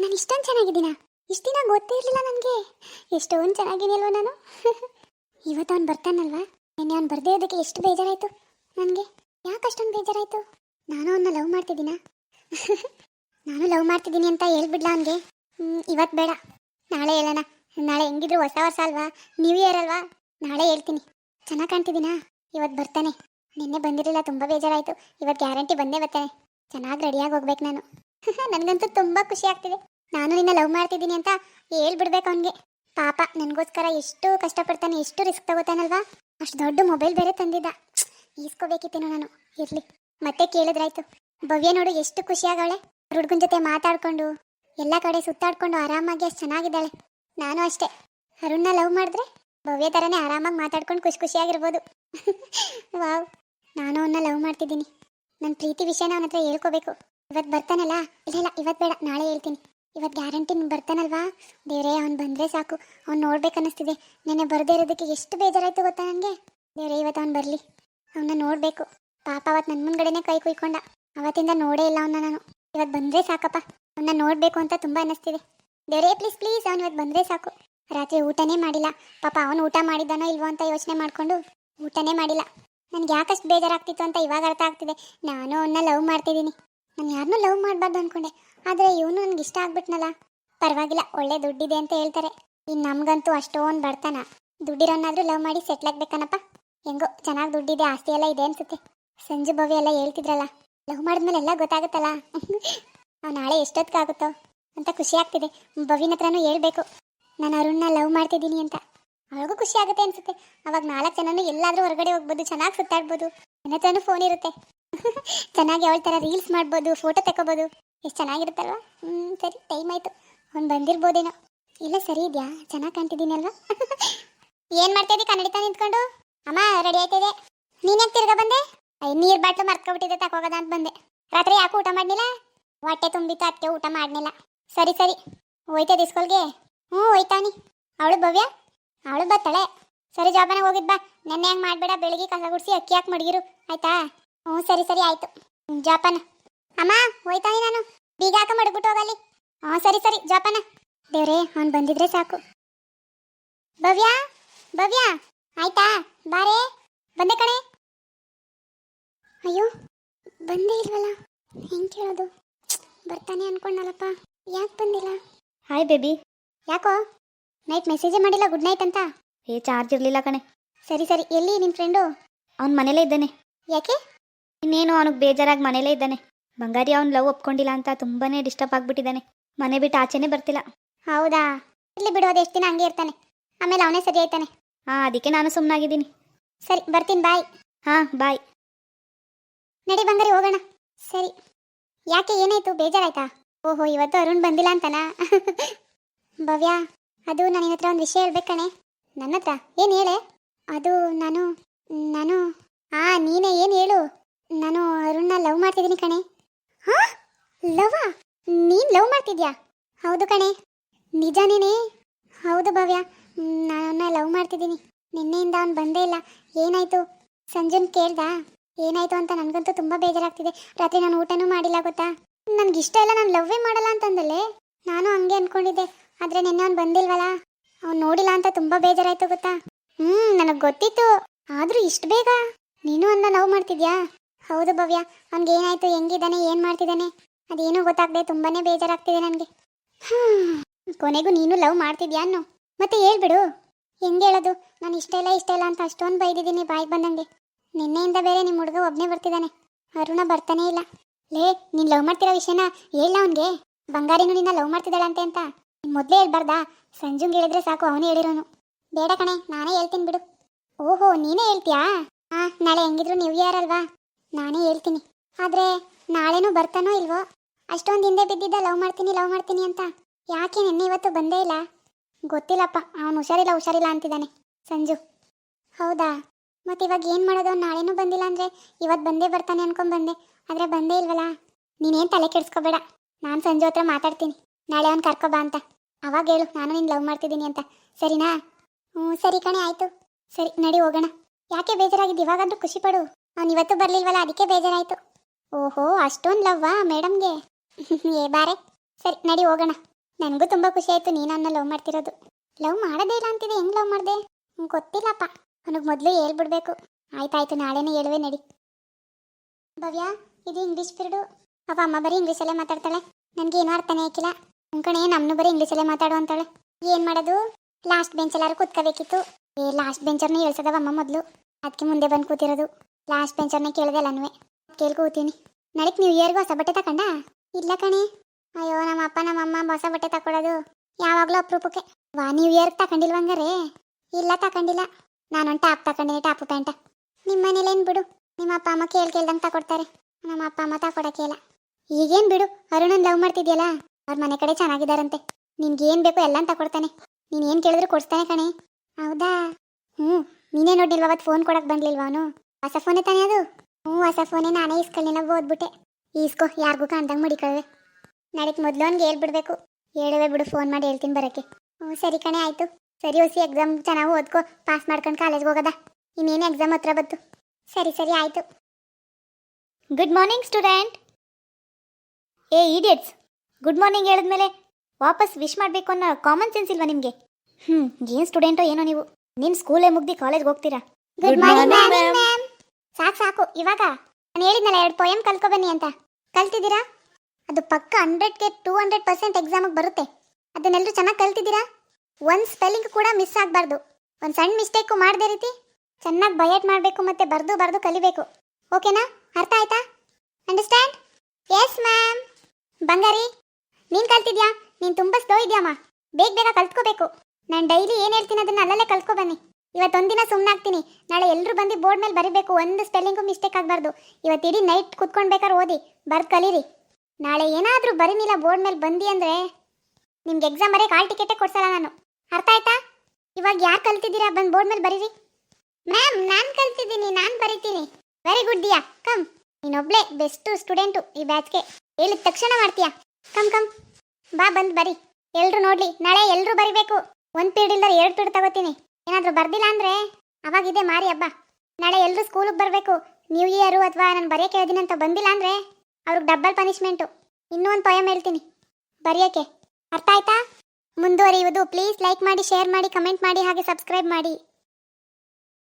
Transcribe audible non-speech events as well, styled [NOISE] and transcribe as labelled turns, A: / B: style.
A: ನಾನು ಇಷ್ಟೊಂದು ಚೆನ್ನಾಗಿದ್ದೀನ? ಇಷ್ಟು ದಿನ ಗೊತ್ತೇ ಇರಲಿಲ್ಲ ನನಗೆ. ಎಷ್ಟೊಂದು ಚೆನ್ನಾಗಿದೆಯಲ್ವ ನಾನು? ಇವತ್ತು ಅವ್ನು ಬರ್ತಾನಲ್ವಾ? ನಿನ್ನೆ ಅವ್ನು ಬರ್ದೇ ಇರೋದಕ್ಕೆ ಎಷ್ಟು ಬೇಜಾರಾಯಿತು ನನಗೆ? ಯಾಕೆ ಅಷ್ಟೊಂದು ಬೇಜಾರಾಯಿತು? ನಾನು ಅವನ್ನ ಲವ್ ಮಾಡ್ತಿದ್ದೀನ? ನಾನು ಲವ್ ಮಾಡ್ತಿದ್ದೀನಿ ಅಂತ ಹೇಳ್ಬಿಡ್ಲ ಅವನಿಗೆ? ಇವತ್ತು ಬೇಡ. ನಾಳೆ ಹೇಳೋಣ. ನಾಳೆ ಹೆಂಗಿದ್ರು ಹೊಸ ವರ್ಷ ಅಲ್ವಾ? ನ್ಯೂ ಇಯರ್ ಅಲ್ವಾ? ನಾಳೆ ಹೇಳ್ತೀನಿ. ಚೆನ್ನಾಗಿ ಕಾಣ್ತಿದ್ದೀನಾ? ಇವತ್ತು ಬರ್ತಾನೆ. ನಿನ್ನೆ ಬಂದಿರಲಿಲ್ಲ, ತುಂಬ ಬೇಜಾರಾಯಿತು. ಇವತ್ತು ಗ್ಯಾರಂಟಿ ಬಂದೇ ಬರ್ತಾನೆ. ಚೆನ್ನಾಗಿ ರೆಡಿಯಾಗಿ ಹೋಗ್ಬೇಕು ನಾನು. [LAUGHS] ನನಗಂತೂ ತುಂಬ ಖುಷಿ ಆಗ್ತಿದೆ. ನಾನು ನಿನ್ನ ಲವ್ ಮಾಡ್ತಿದ್ದೀನಿ ಅಂತ ಹೇಳ್ಬಿಡ್ಬೇಕು ಅವನಿಗೆ. ಪಾಪ, ನನಗೋಸ್ಕರ ಎಷ್ಟು ಕಷ್ಟಪಡ್ತಾನೆ, ಎಷ್ಟು ರಿಸ್ಕ್ ತಗೋತಾನಲ್ವಾ? ಅಷ್ಟು ದೊಡ್ಡ ಮೊಬೈಲ್ ಬೇರೆ ತಂದಿದ್ದ. ಈಸ್ಕೋಬೇಕಿತ್ತೇನೋ ನಾನು. ಇರಲಿ. ಮತ್ತೆ ಕೇಳಿದ್ರಾಯ್ತು. ಭವ್ಯ ನೋಡು, ಎಷ್ಟು ಖುಷಿಯಾಗವಳೆ. ಹುಡುಗನ ಜೊತೆ ಮಾತಾಡ್ಕೊಂಡು, ಎಲ್ಲ ಕಡೆ ಸುತ್ತಾಡ್ಕೊಂಡು ಆರಾಮಾಗಿ ಅಷ್ಟು ಚೆನ್ನಾಗಿದ್ದಾಳೆ. ನಾನು ಅಷ್ಟೇ. ಅರುಣ್ನ ಲವ್ ಮಾಡಿದ್ರೆ ಭವ್ಯ ಥರನೇ ಆರಾಮಾಗಿ ಮಾತಾಡ್ಕೊಂಡು ಖುಷಿ ಖುಷಿಯಾಗಿರ್ಬೋದು. [LAUGHS] ವಾವ್. ನಾನು ಅವನ್ನ ಲವ್ ಮಾಡ್ತಿದ್ದೀನಿ. ನನ್ನ ಪ್ರೀತಿ ವಿಷಯನ ಅವನ ಹತ್ರ ಹೇಳ್ಕೋಬೇಕು. ಇವತ್ತು ಬರ್ತಾನಲ್ಲ? ಇಲ್ಲ ಇಲ್ಲ ಇವತ್ತು ಬೇಡ. ನಾಳೆ ಹೇಳ್ತೀನಿ. ಇವತ್ತು ಗ್ಯಾರಂಟಿ ಬರ್ತಾನಲ್ವಾ? ದೇವ್ರೇ, ಅವ್ನು ಬಂದರೆ ಸಾಕು. ಅವ್ನು ನೋಡ್ಬೇಕನ್ನಿಸ್ತಿದೆ ನೆನ್ನೆ ಬರದೇ ಇರೋದಕ್ಕೆ ಎಷ್ಟು ಬೇಜಾರಾಯ್ತು ಗೊತ್ತಾ ನನಗೆ ದೇವ್ರೆ ಇವತ್ತು ಅವ್ನು ಬರಲಿ. ಅವನ್ನ ನೋಡಬೇಕು. ಪಾಪ ಅವತ್ತು ನನ್ನ ಮುಂದ್ಗಡೆನೆ ಕೈ ಕುಯ್ಕೊಂಡ. ಅವತ್ತಿಂದ ನೋಡೇ ಇಲ್ಲ ಅವನ್ನ ನಾನು. ಇವತ್ತು ಬಂದರೆ ಸಾಕಪ್ಪ. ಅವನ್ನ ನೋಡಬೇಕು ಅಂತ ತುಂಬ ಅನ್ನಿಸ್ತಿದೆ. ದೇವ್ರೆ ಪ್ಲೀಸ್ ಪ್ಲೀಸ್ ಅವ್ನು ಇವತ್ತು ಬಂದರೆ ಸಾಕು. ರಾತ್ರಿ ಊಟನೇ ಮಾಡಿಲ್ಲ. ಪಾಪ ಅವನು ಊಟ ಮಾಡಿದ್ದಾನೋ ಇಲ್ವೋ ಅಂತ ಯೋಚನೆ ಮಾಡಿಕೊಂಡು ಊಟನೇ ಮಾಡಿಲ್ಲ. ನನಗೆ ಯಾಕಷ್ಟು ಬೇಜಾರಾಗ್ತಿತ್ತು ಅಂತ ಇವಾಗ ಅರ್ಥ ಆಗ್ತಿದೆ. ನಾನು ಅವನ್ನ ಲವ್ ಮಾಡ್ತಿದ್ದೀನಿ. ನಾನು ಯಾರನ್ನು ಲವ್ ಮಾಡಬಾರ್ದು ಅಂದ್ಕೊಂಡೆ ಆದರೆ ಇವನು ನನಗೆ ಇಷ್ಟ ಆಗ್ಬಿಟ್ನಲ್ಲ. ಪರವಾಗಿಲ್ಲ, ಒಳ್ಳೆ ದುಡ್ಡಿದೆ ಅಂತ ಹೇಳ್ತಾರೆ. ಇನ್ನು ನಮಗಂತೂ ಅಷ್ಟೊಂದು ಬರ್ತಾನ ದುಡ್ಡಿರೋನಾದ್ರೂ ಲವ್ ಮಾಡಿ ಸೆಟ್ಲ್ ಆಗ್ಬೇಕನಪ್ಪ. ಹೆಂಗೋ, ಚೆನ್ನಾಗಿ ದುಡ್ಡಿದೆ, ಆಸ್ತಿ ಎಲ್ಲ ಇದೆ ಅನ್ಸುತ್ತೆ. ಸಂಜು, ಭವ್ಯ ಎಲ್ಲ ಹೇಳ್ತಿದ್ರಲ್ಲ. ಲವ್ ಮಾಡಿದ್ಮೇಲೆ ಎಲ್ಲ ಗೊತ್ತಾಗುತ್ತಲ್ಲ? [LAUGHS] ಅವ್ನು ನಾಳೆ ಎಷ್ಟೊತ್ತಿಗಾಗುತ್ತೋ ಅಂತ ಖುಷಿ ಆಗ್ತಿದೆ. ಭವಿನ ಹತ್ರನೂ ಹೇಳ್ಬೇಕು. ನಾನು ಅರುಣ್ನ ಲವ್ ಮಾಡ್ತಿದ್ದೀನಿ ಅಂತ. ಅವಳಿಗೂ ಖುಷಿ ಆಗುತ್ತೆ ಅನ್ಸುತ್ತೆ. ಅವಾಗ ನಾಲ್ಕು ಜನನೂ ಎಲ್ಲಾದರೂ ಹೊರಗಡೆ ಹೋಗ್ಬೋದು, ಚೆನ್ನಾಗಿ ಸುತ್ತಾಡ್ಬೋದು. ನನ್ನ ಹತ್ರನೂ ಫೋನ್ ಇರುತ್ತೆ. [LAUGHS] ಚೆನ್ನಾಗಿ ಅವಳ ಥರ ರೀಲ್ಸ್ ಮಾಡ್ಬೋದು ಫೋಟೋ ತಗೋಬೋದು ಎಷ್ಟು ಚೆನ್ನಾಗಿರುತ್ತಲ್ವ? ಹ್ಞೂ ಸರಿ ಟೈಮ್ ಆಯಿತು. ಅವ್ನು ಬಂದಿರ್ಬೋದೇನೋ. ಇಲ್ಲ, ಸರಿ ಇದೆಯಾ? ಚೆನ್ನಾಗಿ ಕಾಣ್ತಿದ್ದೀನಲ್ವಾ? [LAUGHS] ಏನು ಮಾಡ್ತಿದ್ದಿ ಕನ್ನಡಿತ ನಿಂತ್ಕೊಂಡು? ಅಮ್ಮ ರೆಡಿ ಆಯ್ತಿದೆ. ನೀನು ಯಾಕೆ ತಿರ್ಗ ಬಂದೆ? ನೀರು ಬಾಟ್ಲು ಮರ್ಕೊಬಿಟ್ಟಿದೆ ತಗೋಗೋದ ಅಂತ ಬಂದೆ. ರಾತ್ರಿ ಯಾಕೆ ಊಟ ಮಾಡಲಿಲ್ಲ? ಹೊಟ್ಟೆ ತುಂಬಿತ್ತು ಅದಕ್ಕೆ ಊಟ ಮಾಡಲಿಲ್ಲ. ಸರಿ ಸರಿ. ಹೋಯ್ತದೆ ಸ್ಕೂಲ್ಗೆ ಹ್ಞೂ ಹೋಯ್ತಾನಿ ಅವಳು ಭವ್ಯ? ಅವಳು ಬತ್ತಳೆ. ಸರಿ ಜಾಬನಾಗ ಹೋಗಿದ್ ಬಾ. ನೆನ್ನೆ ಹಂಗೆ ಮಾಡಬೇಡ, ಬೆಳಿಗ್ಗೆ ಕಸ ಗುಡಿಸಿ ಅಕ್ಕಿ ಹಾಕಿ ಮಡಗಿರು. ಆಯ್ತಾ? ಹ್ಞೂ ಸರಿ ಸರಿ ಆಯ್ತು. ಜಾಪನ. ಅಮ್ಮ ಹೋಯ್ತಾನಿ ನಾನು. ಬೀಗ ಹಾಕ ಮಡಗ್ಬಿಟ್ಟು ಹೋಗಲ್ಲಿ. ಹ್ಞೂ ಸರಿ ಸರಿ ಜಾಪನ. ದೇವ್ರೇ ಅವ್ನು ಬಂದಿದ್ರೆ ಸಾಕು. ಭವ್ಯ ಭವ್ಯ. ಆಯ್ತಾ? ಬಾರೇ. ಬಂದೆ ಕಣೆ. ಅಯ್ಯೋ ಬಂದೇ ಇಲ್ವಲ್ಲ? ಹೆಂಗೆ ಕೇಳೋದು? ಬರ್ತಾನೆ ಅನ್ಕೊಂಡಲ್ಲಪ್ಪ. ಯಾಕೆ ಬಂದಿಲ್ಲ?
B: Hi baby.
A: ಯಾಕೋ? ನೈಟ್ ಮೆಸೇಜೇ ಮಾಡಿಲ್ಲ ಗುಡ್ ನೈಟ್ ಅಂತ?
B: ಏ ಚಾರ್ಜ್ ಇರಲಿಲ್ಲ ಕಣೆ.
A: ಸರಿ ಸರಿ ಎಲ್ಲಿ ನಿನ್ನ ಫ್ರೆಂಡು?
B: ಅವ್ನು ಮನೇಲೇ ಇದ್ದಾನೆ.
A: ಯಾಕೆ?
B: ಇನ್ನೇನು ಅವನಿಗೆ ಬೇಜಾರಾಗಿ ಮನೇಲೇ ಇದ್ದಾನೆ. ಬಂಗಾರಿ ಅವ್ನು ಲವ್ ಒಪ್ಕೊಂಡಿಲ್ಲ ಅಂತ ತುಂಬಾನೇ ಡಿಸ್ಟರ್ಬ್ ಆಗ್ಬಿಟ್ಟಿದ್ದಾನೆ. ಮನೆ ಬಿಟ್ಟು ಆಚೆನೇ ಬರ್ತಿಲ್ಲ.
A: ಹೌದಾ? ಇಲ್ಲಿ ಬಿಡೋದು ಎಷ್ಟು ದಿನ ಹಂಗೆ ಇರ್ತಾನೆ. ಆಮೇಲೆ ಅವನೇ ಸರಿ ಆಯ್ತಾನೆ.
B: ಹಾಂ ಅದಕ್ಕೆ ನಾನು ಸುಮ್ಮನಾಗಿದ್ದೀನಿ
A: ಸರಿ ಬರ್ತೀನಿ ಬಾಯ್.
B: ಹಾಂ ಬಾಯ್.
A: ನಡಿ ಬಂಗಾರಿ ಹೋಗೋಣ. ಸರಿ. ಯಾಕೆ ಏನಾಯ್ತು? ಬೇಜಾರಾಯ್ತಾ? ಓಹೋ ಇವತ್ತು ಅರುಣ್ ಬಂದಿಲ್ಲ ಅಂತನಾ? [LAUGHS] ಭವ್ಯ ಅದು ನಾನು ನಿನ್ನ ಹತ್ರ ಒಂದು ವಿಷಯ ಹೇಳ್ಬೇಕಣೆ ನನ್ನ ಹತ್ರ? ಏನು ಹೇಳೆ? ಅದು ನಾನು ನಾನು ಆ ನೀನೇ ಏನು ಹೇಳು? ನಾನು ಅರುಣ್ನ ಲವ್ ಮಾಡ್ತಿದ್ದೀನಿ ಕಣೆ. ಹಾ? ಲವ್ ನೀನು ಲವ್ ಮಾಡ್ತಿದ್ಯಾ? ಹೌದು ಕಣೆ. ನಿಜನೇನೆ ಹೌದು ಭವ್ಯ. ನಾನು ಲವ್ ಮಾಡ್ತಿದ್ದೀನಿ. ನಿನ್ನೆಯಿಂದ ಅವ್ನು ಬಂದೇ ಇಲ್ಲ. ಏನಾಯ್ತು? ಸಂಜುನ್ ಕೇಳ್ದಾ? ಏನಾಯ್ತು ಅಂತ ನನಗಂತೂ ತುಂಬ ಬೇಜಾರಾಗ್ತಿದೆ. ರಾತ್ರಿ ನಾನು ಊಟನೂ ಮಾಡಿಲ್ಲ ಗೊತ್ತಾ? ನನಗೆ ಇಷ್ಟ ಇಲ್ಲ ನಾನು ಲವ್ವೇ ಮಾಡಲ್ಲ ಅಂತಂದಲ್ಲೇ? ನಾನು ಹಂಗೆ ಅನ್ಕೊಂಡಿದ್ದೆ. ಆದರೆ ನಿನ್ನೆ ಅವ್ನು ಬಂದಿಲ್ವಲ್ಲ? ಅವ್ನು ನೋಡಿಲ್ಲ ಅಂತ ತುಂಬ ಬೇಜಾರಾಯ್ತು ಗೊತ್ತಾ? ಹ್ಞೂ ನನಗೆ ಗೊತ್ತಿತ್ತು. ಆದರೂ ಇಷ್ಟು ಬೇಗ ನೀನು ಅನ್ನ ಲವ್ ಮಾಡ್ತಿದ್ಯಾ? ಹೌದು ಭವ್ಯ, ಅವ್ನಿಗೆ ಏನಾಯ್ತು, ಹೆಂಗಿದ್ದಾನೆ, ಏನು ಮಾಡ್ತಿದ್ದಾನೆ? ಅದೇನೂ ಗೊತ್ತಾಗದೆ ತುಂಬಾನೇ ಬೇಜಾರಾಗ್ತಿದೆ ನನಗೆ. ಕೊನೆಗೂ ನೀನು ಲವ್ ಮಾಡ್ತಿದ್ಯಾ ಅನ್ನು? ಮತ್ತೆ ಹೇಳ್ಬಿಡು. ಹೆಂಗೆ ಹೇಳೋದು? ನಾನು ಇಷ್ಟ ಇಲ್ಲ ಇಷ್ಟ ಇಲ್ಲ ಅಂತ ಅಷ್ಟೊಂದು ಬೈದಿದ್ದೀನಿ ಬಾಯಿಗೆ ಬಂದಂಗೆ. ನಿನ್ನೆಯಿಂದ ಬೇರೆ ನಿಮ್ಮ ಹುಡುಗ ಒಬ್ಬನೇ ಬರ್ತಿದ್ದಾನೆ. ಅರುಣ ಬರ್ತಾನೇ ಇಲ್ಲ. ಲೇ, ನೀನು ಲವ್ ಮಾಡ್ತಿರೋ ವಿಷಯನ ಹೇಳ ಅವನಿಗೆ? ಬಂಗಾರಿನೂ ನಿನ್ನ ಲವ್ ಮಾಡ್ತಿದ್ದಾಳಂತೆ ಅಂತ. ನೀನು ಮೊದಲೇ ಹೇಳ್ಬಾರ್ದಾ? ಸಂಜುಂಗೆ ಹೇಳಿದ್ರೆ ಸಾಕು, ಅವನೇ ಹೇಳಿರೋನು. ಬೇಡ ಕಣೆ, ನಾನೇ ಹೇಳ್ತೀನಿ ಬಿಡು. ಓಹೋ, ನೀನೇ ಹೇಳ್ತೀಯಾ? ಹಾಂ ನಾಳೆ ಹೆಂಗಿದ್ರು ನ್ಯೂ ಇಯರ್ ಅಲ್ವಾ ನಾನೇ ಹೇಳ್ತೀನಿ. ಆದರೆ ನಾಳೆನೂ ಬರ್ತಾನೋ ಇಲ್ವೋ? ಅಷ್ಟೊಂದು ಹಿಂದೆ ಬಿದ್ದಿದ್ದ ಲವ್ ಮಾಡ್ತೀನಿ ಲವ್ ಮಾಡ್ತೀನಿ ಅಂತ ಯಾಕೆ ನಿನ್ನೆ ಇವತ್ತು ಬಂದೇ ಇಲ್ಲ? ಗೊತ್ತಿಲ್ಲಪ್ಪ, ಅವನು ಹುಷಾರಿಲ್ಲ ಹುಷಾರಿಲ್ಲ ಅಂತಿದ್ದಾನೆ. ಸಂಜು. ಹೌದಾ? ಮತ್ತೆ ಇವಾಗ ಏನು ಮಾಡೋದು? ನಾಳೆನೂ ಬಂದಿಲ್ಲ ಅಂದರೆ ಇವತ್ತು ಬಂದೇ ಬರ್ತಾನೆ ಅನ್ಕೊಂಡು ಬಂದೆ. ಆದರೆ ಬಂದೇ ಇಲ್ವಲ್ಲ? ನೀನೇನು ತಲೆ ಕೆಡಿಸ್ಕೋಬೇಡ. ನಾನು ಸಂಜು ಹತ್ರ ಮಾತಾಡ್ತೀನಿ. ನಾಳೆ ಅವ್ನು ಕರ್ಕೊಬಾ ಅಂತ. ಅವಾಗ ಹೇಳು, ನಾನು ನಿನ್ನ ಲವ್ ಮಾಡ್ತಿದ್ದೀನಿ ಅಂತ. ಸರಿನಾ? ಹ್ಞೂ ಸರಿ ಕಣೆ, ಆಯಿತು. ಸರಿ, ನಡಿ ಹೋಗೋಣ. ಯಾಕೆ ಬೇಜಾರಾಗಿದ್ದು? ಇವಾಗಾದರೂ ಖುಷಿ ಪಡು. ಅವ್ನು ಇವತ್ತು ಬರಲಿಲ್ವಲ್ಲ, ಅದಕ್ಕೆ ಬೇಜಾರಾಯ್ತು. ಓಹೋ, ಅಷ್ಟೊಂದು ಲವ್ವಾ ಮೇಡಮ್ಗೆ? [LAUGHS] ಏ ಬಾರೆ, ಸರಿ, ನಡಿ ಹೋಗೋಣ. ನನಗೂ ತುಂಬ ಖುಷಿ ಆಯಿತು ನೀನು ಲವ್ ಮಾಡ್ತಿರೋದು. ಲವ್ ಮಾಡೋದೇ ಇಲ್ಲ ಅಂತಿದೆ, ಹೆಂಗೆ ಲವ್ ಮಾಡಿದೆ? ಗೊತ್ತಿಲ್ಲಪ್ಪ. ಅವನಿಗೆ ಮೊದಲು ಹೇಳ್ಬಿಡ್ಬೇಕು. ಆಯ್ತಾಯ್ತು, ನಾಳೆನೇ ಹೇಳುವೆ, ನಡಿ. ಭವ್ಯ, ಇದು ಇಂಗ್ಲೀಷ್ ಪಿರಡು ಅವ ಅಮ್ಮ ಬರೀ ಇಂಗ್ಲೀಷಲ್ಲೇ ಮಾತಾಡ್ತಾಳೆ. ನನಗೆ ಏನೂ ಅರ್ಥನೇ ಆಯ್ಕಿಲ್ಲ ಅಂಕಣೆ ನಮ್ಮನ್ನು ಬರೀ ಇಂಗ್ಲೀಷಲ್ಲೇ ಮಾತಾಡು ಅಂತಾಳೆ. ಏನು ಮಾಡೋದು? ಲಾಸ್ಟ್ ಬೆಂಚ್ ಎಲ್ಲಾರು ಕೂತ್ಕೋಬೇಕಿತ್ತು. ಏ ಲಾಸ್ಟ್ ಬೆಂಚರ್ನ ಹೇಳ್ಸದವ ಅಮ್ಮ ಮೊದಲು. ಅದಕ್ಕೆ ಮುಂದೆ ಬಂದು ಕೂತಿರೋದು. ಲಾಸ್ಟ್ ಬೆಂಚರ್ನ ಕೇಳಿದೆ ಕೇಳ್ಕೋತೀನಿ ನಳಿಕ್ ನ್ಯೂ ಇಯರ್ಗೂ ಹೊಸ ಬಟ್ಟೆ ತಕೊಂಡ? ಇಲ್ಲ ಕಣೆ. ಅಯ್ಯೋ, ನಮ್ಮ ಅಪ್ಪ, ನಮ್ಮ ಅಮ್ಮ ಹೊಸ ಬಟ್ಟೆ ತಕೊಳ್ಳೋದು. ಯಾವಾಗಲೂ ಅಪ್ರೂಪಕ್ಕೆ. ವಾ ನ್ಯೂ ಇಯರ್ಗೆ ತಕೊಂಡಿಲ್ವಂಗಾರೆ ಇಲ್ಲ, ತಕೊಂಡಿಲ್ಲ. ನಾನೊಂದು ಟಾಪ್ ತಕೊಂಡಿನಿ, ಟಾಪು ಪ್ಯಾಂಟ. ನಿಮ್ಮ ಮನೇಲೇನು ಬಿಡು. ನಿಮ್ಮ ಅಪ್ಪ, ಅಮ್ಮ ಕೇಳಿ ಕೇಳ್ದಂಗೆ ತಕೊಡ್ತಾರೆ. ನಮ್ಮ ಅಪ್ಪ, ಅಮ್ಮ ತಕೊಡಕ್ಕೆ ಇಲ್ಲ. ಈಗೇನು ಬಿಡು? ಅರುಣನ್ ಲವ್ ಮಾಡ್ತಿದ್ಯಲ್ಲ? ಅವ್ರ ಮನೆ ಕಡೆ ಚೆನ್ನಾಗಿದಾರಂತೆ ನಿನ್ಗೇನು ಬೇಕೋ ಎಲ್ಲ ತಕೊಡ್ತಾನೆ. ನೀನು ಏನು ಕೇಳಿದ್ರು ಕೊಡ್ತಾನೆ ಕಣೆ. ಹೌದಾ? ಹ್ಞೂ ನೀನೇ ನೋಡಿಲ್ವ ಅವತ್ತು ಫೋನ್ ಕೊಡಕ್ಕೆ ಬಂದ್ಲಿಲ್ವ ಅವನು? ಹೊಸ ಫೋನೇ ತಾನೇ ಅದು? ಹ್ಞೂ ಹೊಸ ಫೋನೇ ನಾನೇ ಇಸ್ಕೊಳ್ಳಿನ ಓದ್ಬಿಟ್ಟೆ. ಈಸ್ಕೊ ಯಾರಿಗೂ ಕಾಣ್ದಂಗೆ ಮುಡಿಕೊಳ್ಳೆ ನಾಳೆಗೆ ಮೊದಲು ಅವ್ನಿಗೆ ಹೇಳ್ಬಿಡ್ಬೇಕು. ಹೇಳುವೆ ಬಿಡು ಫೋನ್ ಮಾಡಿ ಹೇಳ್ತೀನಿ ಬರೋಕ್ಕೆ. ಹ್ಞೂ ಸರಿ ಕಣೆ ಆಯಿತು. ಸರಿ ಹೊಸಿ ಎಕ್ಸಾಮ್ ಚೆನ್ನಾಗಿ ಓದ್ಕೊ. ಪಾಸ್ ಮಾಡ್ಕೊಂಡು ಕಾಲೇಜ್ಗೆ ಹೋಗೋದ. ಇನ್ನೇನು ಎಕ್ಸಾಮ್ ಹತ್ರ ಬಂತು ಸರಿ ಸರಿ ಆಯಿತು.
B: ಗುಡ್ ಮಾರ್ನಿಂಗ್ ಸ್ಟೂಡೆಂಟ್ ಏ ಇಡಿಯಟ್ಸ್ ಗುಡ್ ಮಾರ್ನಿಂಗ್ ಹೇಳಿದ್ಮೇಲೆ ವಾಪಸ್ ವಿಶ್ ಮಾಡಬೇಕು ಅನ್ನೋ ಕಾಮನ್ ಸೆನ್ಸ್ ಇಲ್ವಾ ನಿಮಗೆ? ಹ್ಞೂ ಏನು ಸ್ಟೂಡೆಂಟೋ ಏನೋ ನೀವು? ನಿಮ್ಮ ಸ್ಕೂಲೇ ಮುಗ್ದು ಕಾಲೇಜ್ಗೆ ಹೋಗ್ತೀರಾ?
A: ಗುಡ್ ಮಾರ್ನಿಂಗ್ ಸಾಕು ಸಾಕು, ಇವಾಗ. ನಾನು ಹೇಳಿದ್ನಲ್ಲ, ಎರಡು ಪೋಯಮ್ ಕಲ್ಕೊ ಬನ್ನಿ ಅಂತ. ಕಲ್ತಿದ್ದೀರಾ? ಅದು ಪಕ್ಕ ಹಂಡ್ರೆಡ್ಗೆ ಟೂ ಹಂಡ್ರೆಡ್ ಪರ್ಸೆಂಟ್ ಎಕ್ಸಾಮಿಗೆ ಬರುತ್ತೆ. ಅದನ್ನೆಲ್ಲರೂ ಚೆನ್ನಾಗಿ ಕಲ್ತಿದ್ದೀರಾ? ಒಂದು ಸ್ಪೆಲ್ಲಿಂಗ್ ಕೂಡ ಮಿಸ್ ಆಗಬಾರ್ದು. ಒಂದು ಸಣ್ಣ ಮಿಸ್ಟೇಕು ಮಾಡದೆ ರೀತಿ ಚೆನ್ನಾಗಿ ಬಯಟ್ ಮಾಡಬೇಕು ಮತ್ತು ಬರೆದು ಬರೆದು ಕಲಿಬೇಕು. ಓಕೆನಾ? ಅರ್ಥ ಆಯ್ತಾ? ಅಂಡರ್ಸ್ಟ್ಯಾಂಡ್ ಎಸ್ ಮ್ಯಾಮ್ ಬಂಗಾರಿ, ನೀನು ಕಲ್ತಿದ್ಯಾ? ನೀನು ತುಂಬ ಸ್ಲೋ ಇದೆಯಮ್ಮ ಬೇಗ ಬೇಗ ಕಲ್ತ್ಕೋಬೇಕು. ನಾನು ಡೈಲಿ ಏನು ಹೇಳ್ತೀನಿ ಅದನ್ನು ಅಲ್ಲಲ್ಲೇ ಕಲ್ತ್ಕೊ ಬನ್ನಿ ಇವತ್ತೊಂದಿನ ಸುಮ್ಮನಾಗ್ತೀನಿ ನಾಳೆ ಎಲ್ಲರೂ ಬಂದು ಬೋರ್ಡ್ ಮೇಲೆ ಬರೀಬೇಕು. ಒಂದು ಸ್ಪೆಲ್ಲಿಂಗು ಮಿಸ್ಟೇಕ್ ಆಗಬಾರ್ದು. ಇವತ್ತು ಇಡೀ ನೈಟ್ ಕುತ್ಕೊಂಡು ಬೇಕಾದ್ರೆ ಓದಿ. ಬರ್ದು ಕಲೀರಿ. ನಾಳೆ ಏನಾದರೂ ಬರೀನಿಲ್ಲ ಬೋರ್ಡ್ ಮೇಲೆ ಬಂದಿ ಅಂದರೆ ನಿಮ್ಗೆ ಎಕ್ಸಾಮ್ ಬರೀ ಕಾಲ್ ಟಿಕೆಟೇ ಕೊಡ್ಸಲ್ಲ ನಾನು. ಅರ್ಥ ಆಯ್ತಾ? ಇವಾಗ ಯಾರು ಕಲ್ತಿದ್ದೀರಾ? ಬಂದು ಬೋರ್ಡ್ ಮೇಲೆ ಬರೀರಿ. ಮ್ಯಾಮ್ ನಾನು ಕಲ್ತಿದ್ದೀನಿ. ನಾನು ಬರಿತೀನಿ. ವೆರಿ ಗುಡ್ ದಿಯಾ ಕಮ್ ನೀನೊಬ್ಳೆ ಬೆಸ್ಟು ಸ್ಟೂಡೆಂಟು ಈ ಬ್ಯಾಚ್ಗೆ ಹೇಳಿದ ತಕ್ಷಣ ಮಾಡ್ತೀಯಾ? ಕಮ್ ಕಮ್ ಬಾ, ಬಂದು ಬರಿ. ಎಲ್ಲರೂ ನೋಡಲಿ. ನಾಳೆ ಎಲ್ಲರೂ ಬರಿಬೇಕು. ಒಂದು ಪೀರಿಯಡ್ ಎರಡು ಪೀರಿಯಡ್ ತಗೋತೀನಿ. ಏನಾದರೂ ಬರ್ದಿಲ್ಲ ಅಂದರೆ? ಅವಾಗಿದೆ ಮಾರಿ ಹಬ್ಬ. ನಾಳೆ ಎಲ್ಲರೂ ಸ್ಕೂಲಿಗೆ ಬರಬೇಕು. ನ್ಯೂ ಇಯರು ಅಥವಾ ನಾನು ಬರೆಯೋಕೆ ಹೇಳ್ತೀನಿ ಅಂತ ಬಂದಿಲ್ಲ ಅಂದರೆ ಅವ್ರಿಗೆ ಡಬ್ಬಲ್ ಪನಿಷ್ಮೆಂಟು ಇನ್ನೂ ಒಂದು ಪೊಯಮ್ ಹೇಳ್ತೀನಿ. ಬರೆಯೋಕ್ಕೆ. ಅರ್ಥ ಆಯ್ತಾ? ಮುಂದುವರಿಯುವುದು. ಪ್ಲೀಸ್ ಲೈಕ್ ಮಾಡಿ ಶೇರ್ ಮಾಡಿ ಕಮೆಂಟ್ ಮಾಡಿ, ಹಾಗೆ ಸಬ್ಸ್ಕ್ರೈಬ್ ಮಾಡಿ.